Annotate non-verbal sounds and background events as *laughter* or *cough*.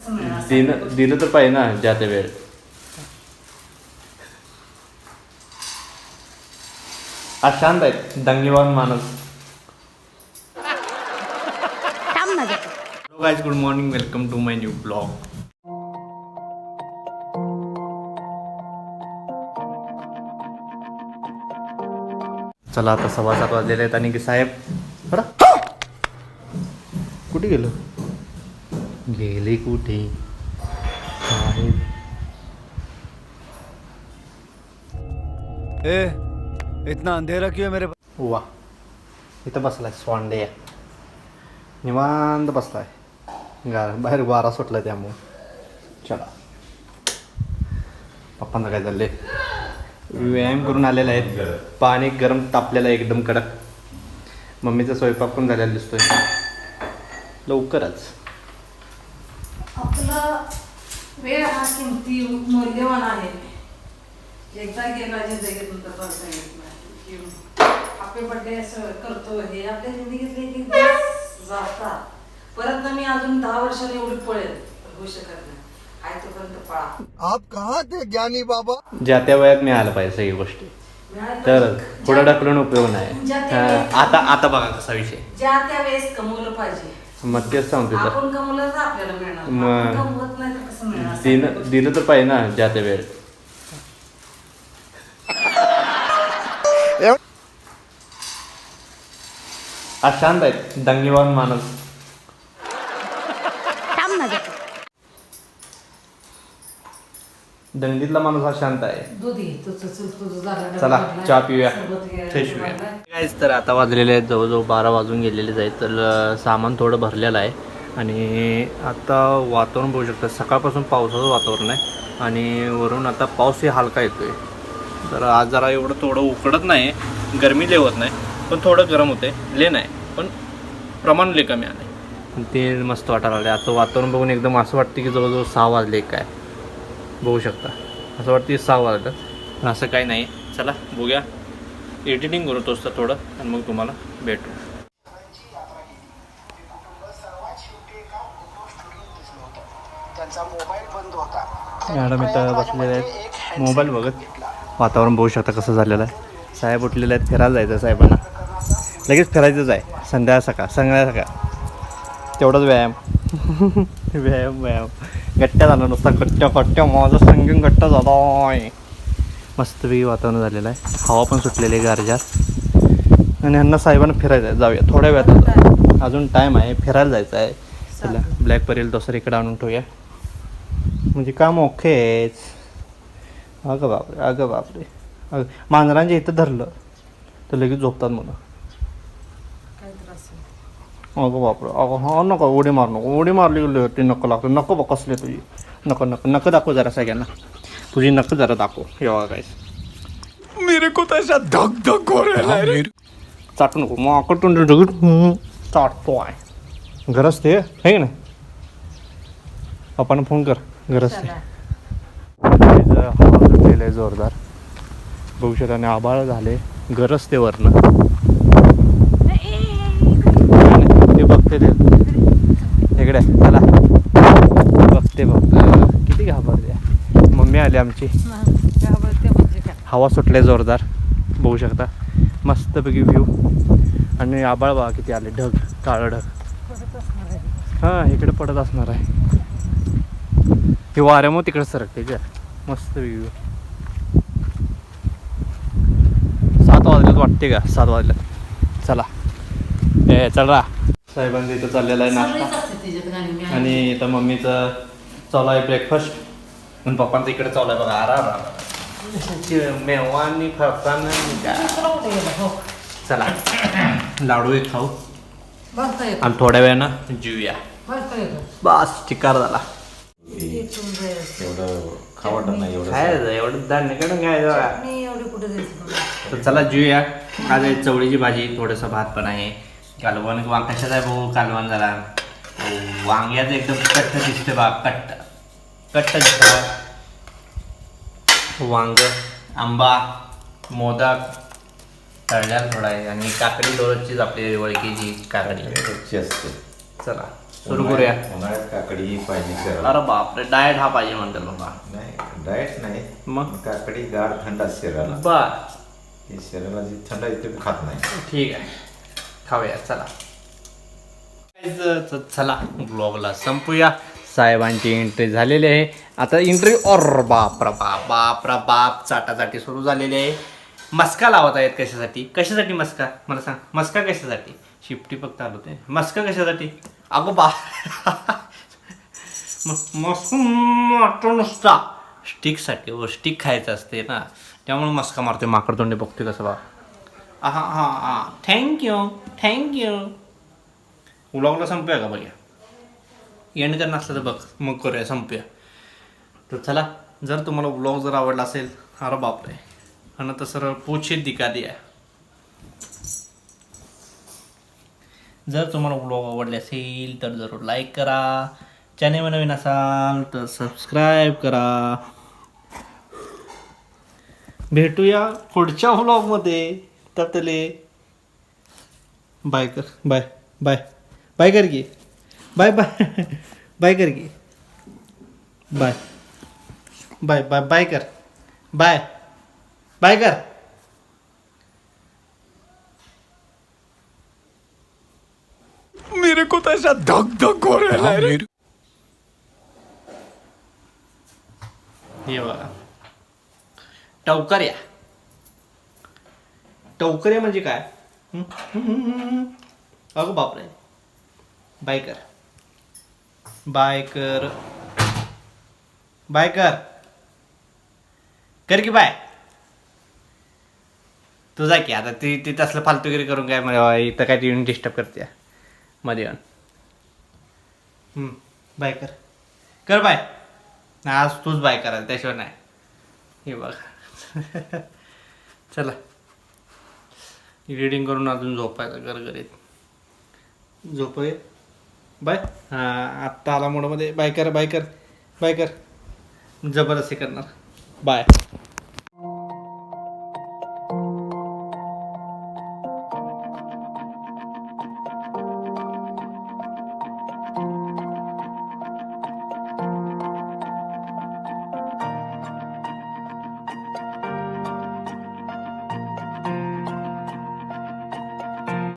दिलं दिलं तर पाहिजे ना ज्या त्या वेळ आज शांत आहे दंगेवान माणूस. Hello guys good morning welcome to my new blog चला आता सव्वा सात वाजलेले आहेत आणि की साहेब बरं. कुठे गेलो? गेले कुठे? साहेब ए इतना अंधेरा क्यों है मेरे पास? वा इथं बसलाय स्वांडे. निवांत बसलाय. गा बाहेर वारा सुटला त्यामुळं. चला. पप्पांना काय झाले व्यायाम करून आलेले आहेत. पाणी गरम तापलेलं आहे एकदम कडक. मम्मीचा स्वयंपाक पण झालेला दिसतोय. लवकरच. वेळ हा किमती मौल्यवान आहे. एकदा गेला जिंदगीतून तर परत येत नाही. आपले बड्डे असं करतो हे आपल्या जिंदगीतले एक दिवस जातात. परत ना मी अजून दहा वर्षांनी एवढी पळेल होऊ शकत नाही. आप कहाँ थे ज्ञानी बाबा? ज्या त्या वयात मिळालं पाहिजे सगळी गोष्टी. तर पुढे ढकलून उपयोग नाही. हा, आता आता बघा कसा विषय. ज्या त्या वेळेस कमवलं पाहिजे. मग तेच सांगतो तर आपण कमवलं तर आपल्याला मिळणार. मग- आपण कमवत नाही तर कसं मिळणार? दिलं दिलं तर पाहिजे ना ज्या त्या वेळ आज शांत आहे दंगेवान माणूस थांब ना जरा. दंडीतला माणूस हा शांत आहे. दूध घे तुझं चल तुझं झालं चला डबा चहा पिऊया. फ्रेश होऊया. काहीच तर आता वाजलेले आहेत जवळजवळ बारा वाजून गेलेलेच आहेत तर अं, सामान थोडं भरलेलं आहे. आणि आता वातावरण बघू शकता सकाळपासून पावसाचं वातावरण आहे. आणि वरून आता पाऊसही हलका येतोय. तर आज जरा एवढं थोडं उकडत नाही गरमी लय होत नाही पण थोडं गरम होते ले नाही पण प्रमाण लय कमी आलं ते मस्त वाटायला लागले आता वातावरण बघून एकदम असं वाटतं की जवळजवळ सहा वाजले काय. बघू शकता. असं वाटतं सहा वाजलं पण असं काही नाही. चला बघूया. एडिटिंग करू तोच तर थोडं आणि मग तुम्हाला भेटू. मॅडम इथं बसलेले आहेत. मोबाईल बघत वातावरण बघू शकता कसं झालेलं आहे. साहेब उठलेले आहेत फिरायला जायचं साहेबांना. लगेच फिरायचंच आहे. संध्या सकाळ संध्या सकाळ. तेवढाच व्यायाम. व्यायाम व्यायाम गट्ट्या झाला नुसता गट्ट्या गट्ट्या माझं संगीन गट्टा झाला आहे मस्तपैकी वातावरण झालेलं आहे. हवा पण सुटलेली आहे गारजात आणि ह्यांना साहेबांना फिरायचं आहे. जाऊया. थोड्या वेळात अजून टाईम आहे. फिरायला जायचं आहे. चला ब्लॅक परेल तसं इकडे आणून ठेवूया. म्हणजे काम ओकेच. अगं बापरे अगं बापरे. अगं मांजरांच्या इथं धरलं. तर लगेच झोपतात आहे? अगं बापरे अगं हा नको उडी मार नको उडी मारली गेली ती नको लागतो नको बघ कसले तुझी? नको नको नको दाखव जरा सगळ्यांना. तुझी नको जरा दाखव. एवढा काय मेरे को तो ऐसा धक धक हो रहा है चाटू नको. मग आकडून ढगट चाटतो आहे गरज ते? आहे की नाही? आपण फोन कर. गरज ते. जोरदार. शकता आणि आबाळ झाले. गरज ते वरनं. कुठे ते इकडे चला. बघते बघ. किती घाबरते. मम्मी आली आमची. हवा सुटले जोरदार. बघू शकता. मस्तपैकी व्ह्यू आणि आबाळ बघा किती आले. ढग काळं ढग. हा हां इकडे पडत असणार आहे. हे वाऱ्यामुळे तिकडे सरकते का मस्त व्ह्यू सात वाजल्यात वाटते का सात वाजल्यात चला. ए चल रा. साहेबांचं इथं चाललेला आहे नाश्ता. आणि इथं मम्मीचं चालू आहे ब्रेकफास्ट आणि पप्पांचं इकडे चालू आहे बघा. आराम मेवा आणि फरसाण आणि काय. तुला कुठे गेला? हो. चला. लाडू एक खाऊ. आणि थोड्या वेळानं येतो बस चिकार झाला. इथून जायचं. खायचं एवढं धान्यकडून घ्यायचं एवढी? तर चला जीवया आज चवळीची भाजी थोडंसं भात पण आहे. कालवण वांग कशात आहे भाऊ कालवण जरा. अहो, वांग्याचं एकदम कट्ट दिसते बा कट्ट. कट्ट दिसतं वांग आंबा मोदक तळल्याला थोडा आहे. आणि काकडी दररोजचीच आपली ओळखीची काकडी. रोजची असते. चला सुरू करूया. उन्हाळ्यात काकडी पाहिजे शरीराला. अरे बापरे डाएट हा पाहिजे म्हणतात बाबा नाही डाएट नाही. मग? काकडी गार थंड असते शरीराला. बर. ते शरीराला जी थंड आहे ते खात नाही. ठीक आहे. खाऊया चला. चला ब्लॉगला संपूया. साहेबांची एंट्री झालेली आहे. आता एंट्री और बाप रे बाप बाप रा बाप चाटाचाटी सुरू झालेली आहे. मस्का लावत आहेत कशासाठी? कशासाठी मस्का? मला सांग मस्का कशासाठी? शिफ्टी फक्त आलो ते. मस्का कशासाठी? अगो बा. *laughs* मस्क नुसता. स्टिकसाठी व स्टिक खायचं असते ना. त्यामुळे मस्का मारतोय माकडतोंडी बघतोय कसं बा. हा हा हा थँक्यू थँक्यू व्लॉगला संपूया का बघूया एंड करणार असलं तर बघ मग करूया संपूया तर चला जर तुम्हाला व्लॉग जर आवडला असेल अरे बापरे आणि तर सरळ पोछे दिका द्या जर तुम्हाला व्लॉग आवडले असेल तर जरूर लाईक करा. चॅनेल नवीन असाल तर सबस्क्राईब करा. भेटूया पुढच्या व्लॉगमध्ये तपतले बाय कर बाय बाय बाय कर की बाय बाय बाय कर की बाय बाय बाय बाय कर बाय बाय कर। मेरे को तो ऐसा धक धक हो रहा है हे बघा टवकऱ्या टवकरे म्हणजे काय? अगं बापरे बाय कर बाय कर बाय कर कर की बाय. तू जा की आता ती ती तसलं फालतूगिरी करून काय मला इथं काय ती येऊन डिस्टर्ब करते. मध्ये येऊन. बाय कर कर बाय. आज तूच बाय करायला त्याशिवाय नाही. हे बघा. *laughs* चला. रिडिंग करून अजून झोपायचं गरगरीत. झोपय? बाय. हां आत्ता आला मोडमध्ये. बाय कर बाय कर बाय कर. जबरदस्ती करणार. बाय.